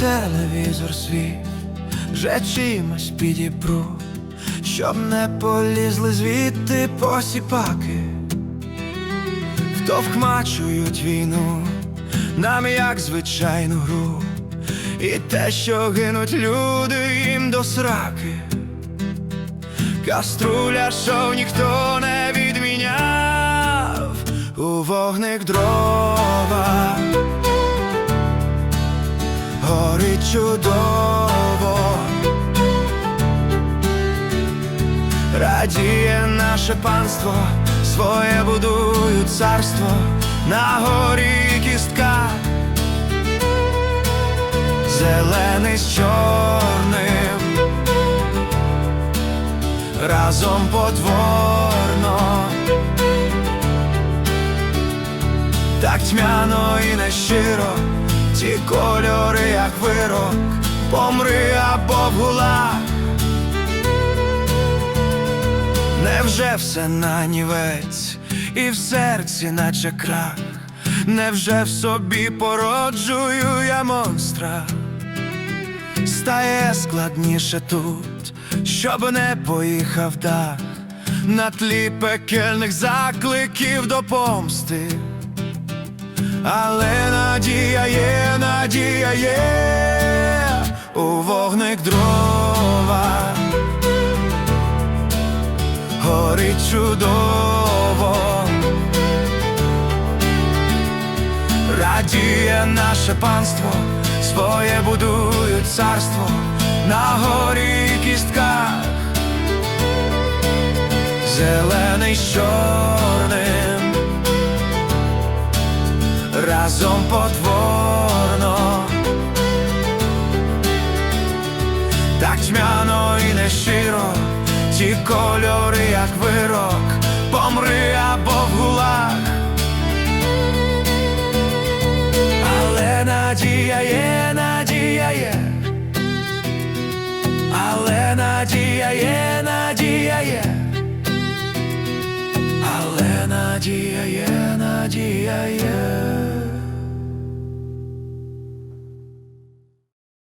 телевізор свій, вже чимось підіпру, щоб не полізли звідти посіпаки, втовкмачують війну, нам як звичайну гру, і те, що гинуть люди їм до сраки. Каструля шов ніхто не відміняв. У вогник дрова. Чудово, радіє наше панство, своє будують царство на горі кістка, зелений з чорним, разом потворно, так тьмяно і нещиро, ті кольори, як вирок, помри або в гулах. Невже все нанівець і в серці, наче крах, невже в собі породжую я монстра? Стає складніше тут, щоб не поїхав дах на тлі пекельних закликів до помсти. Але надія є, надія є у вогник дрова, горить чудово, радіє наше панство, своє будують царство на горі кістках, зелений з чорним. Разом потворно, надія є, надія є. Але надія є, надія є.